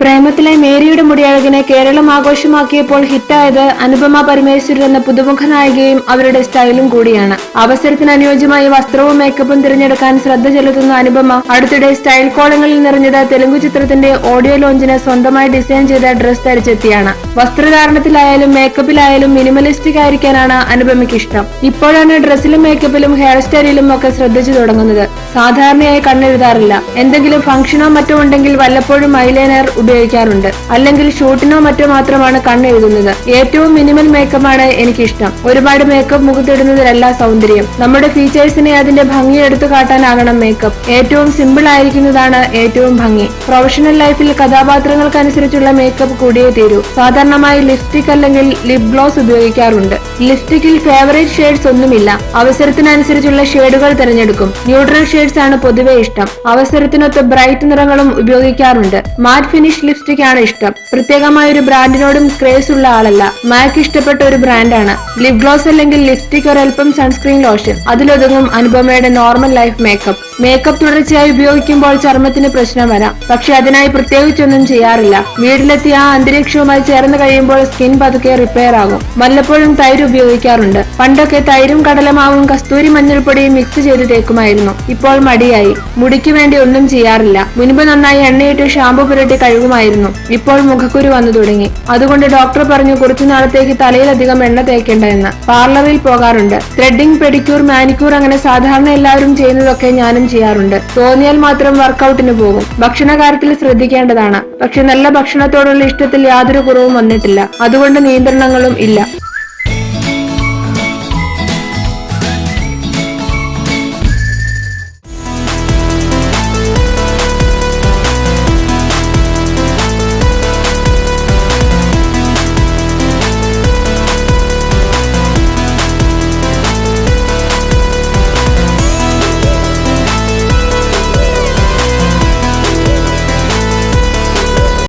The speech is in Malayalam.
പ്രേമത്തിലെ മേരിയുടെ മുടിയഴകിനെ കേരളം ആഘോഷമാക്കിയപ്പോൾ ഹിറ്റായത് അനുപമ പരമേശ്വരൻ എന്ന പുതുമുഖ നായികയും അവരുടെ സ്റ്റൈലും കൂടിയാണ്. അവസരത്തിന് അനുയോജ്യമായ വസ്ത്രവും മേക്കപ്പും തിരഞ്ഞെടുക്കാൻ ശ്രദ്ധ ചെലുത്തുന്ന അനുപമ അടുത്തിടെ സ്റ്റൈൽ കോളങ്ങളിൽ നിറഞ്ഞത് തെലുങ്കു ചിത്രത്തിന്റെ ഓഡിയോ ലോഞ്ചിന് സ്വന്തമായി ഡിസൈൻ ചെയ്ത ഡ്രസ് ധരിച്ചെത്തിയാണ്. വസ്ത്രധാരണത്തിലായാലും മേക്കപ്പിലായാലും മിനിമലിസ്റ്റിക് ആയിരിക്കാനാണ് അനുപമയ്ക്ക് ഇഷ്ടം ഇപ്പോഴാണ് ഡ്രസ്സിലും മേക്കപ്പിലും ഹെയർ സ്റ്റൈലിലും ഒക്കെ ശ്രദ്ധിച്ചു തുടങ്ങുന്നത്. സാധാരണയായി കണ്ണെഴുതാറില്ല. എന്തെങ്കിലും ഫംഗ്ഷനോ മറ്റോ ഉണ്ടെങ്കിൽ വല്ലപ്പോഴും ഐലൈനർ ഉപയോഗിക്കാറുണ്ട്. അല്ലെങ്കിൽ ഷൂട്ടിനോ മറ്റോ മാത്രമാണ് കണ്ണെഴുതുന്നത് ഏറ്റവും മിനിമൽ മേക്കപ്പാണ് എനിക്കിഷ്ടം. ഒരുപാട് മേക്കപ്പ് മുഖത്തിടുന്നതിലല്ല സൗന്ദര്യം. നമ്മുടെ ഫീച്ചേഴ്സിനെ അതിന്റെ ഭംഗി എടുത്തു കാട്ടാനാകണം മേക്കപ്പ്. ഏറ്റവും സിമ്പിൾ ആയിരിക്കുന്നതാണ് ഏറ്റവും ഭംഗി. പ്രൊഫഷണൽ ലൈഫിൽ കഥാപാത്രങ്ങൾക്കനുസരിച്ചുള്ള മേക്കപ്പ് കൂടിയേ തീരൂ. സാധാരണമായി ലിപ്സ്റ്റിക് അല്ലെങ്കിൽ ലിപ് ഗ്ലോസ് ഉപയോഗിക്കാറുണ്ട്. ലിപ്സ്റ്റിക്കിൽ ഫേവറേറ്റ് ഷെയ്ഡ്സ് ഒന്നുമില്ല. അവസരത്തിനനുസരിച്ചുള്ള ഷെയ്ഡുകൾ തിരഞ്ഞെടുക്കും. ന്യൂട്രൽ ഷെയ്ഡ്സ് ആണ് പൊതുവെ ഇഷ്ടം. അവസരത്തിനൊത്ത് ബ്രൈറ്റ് നിറങ്ങളും ഉപയോഗിക്കാറുണ്ട്. മാറ്റ് ഫിനിഷ് ലിപ്സ്റ്റിക് ആണ് ഇഷ്ടം. പ്രത്യേകമായ ഒരു ബ്രാൻഡിനോടും ക്രേസ് ഉള്ള ആളല്ല. മാക്ക് ഇഷ്ടപ്പെട്ട ഒരു ബ്രാൻഡാണ് ലിപ് ഗ്ലോസ് അല്ലെങ്കിൽ ലിപ്സ്റ്റിക് ഒരൽപ്പം സൺസ്ക്രീൻ ലോഷൻ അതിലൊതുങ്ങും അനുപമയുടെ നോർമൽ ലൈഫ് മേക്കപ്പ് മേക്കപ്പ് തുടർച്ചയായി ഉപയോഗിക്കുമ്പോൾ ചർമ്മത്തിന് പ്രശ്നം വരാം. പക്ഷെ അതിനായി പ്രത്യേകിച്ചൊന്നും ചെയ്യാറില്ല. വീട്ടിലെത്തി ആ അന്തരീക്ഷവുമായി ചേർന്ന് കഴിയുമ്പോൾ സ്കിൻ പതുക്കെ റിപ്പയർ ആകും. വല്ലപ്പോഴും തൈര് ഉപയോഗിക്കാറുണ്ട്. പണ്ടൊക്കെ തൈരും കടലമാവും കസ്തൂരി മഞ്ഞൾപ്പൊടിയും മിക്സ് ചെയ്ത് തേക്കുമായിരുന്നു. ഇപ്പോൾ മടിയായി. മുടിക്ക് വേണ്ടി ഒന്നും ചെയ്യാറില്ല. മുൻപ് നന്നായി എണ്ണയിട്ട് ഷാമ്പു പുരട്ടി കഴുകുമായിരുന്നു. ഇപ്പോൾ മുഖക്കുരു വന്നു തുടങ്ങി. അതുകൊണ്ട് ഡോക്ടർ പറഞ്ഞു കുറച്ചു നാളത്തേക്ക് തലയിലധികം എണ്ണ തേക്കേണ്ട എന്ന്. പാർലറിൽ പോകാറുണ്ട്. ത്രെഡിംഗ് പെഡിക്യൂർ മാനിക്യൂർ അങ്ങനെ സാധാരണ എല്ലാവരും ചെയ്യുന്നതൊക്കെ ഞാനും ചെയ്യാറുണ്ട്. തോന്നിയാൽ മാത്രം വർക്കൗട്ടിന് പോകും. ഭക്ഷണ കാര്യത്തിൽ ശ്രദ്ധിക്കേണ്ടതാണ്. പക്ഷെ നല്ല ഭക്ഷണത്തോടുള്ള ഇഷ്ടത്തിൽ യാതൊരു കുറവും വന്നിട്ടില്ല. അതുകൊണ്ട് നിയന്ത്രണങ്ങളും ഇല്ല.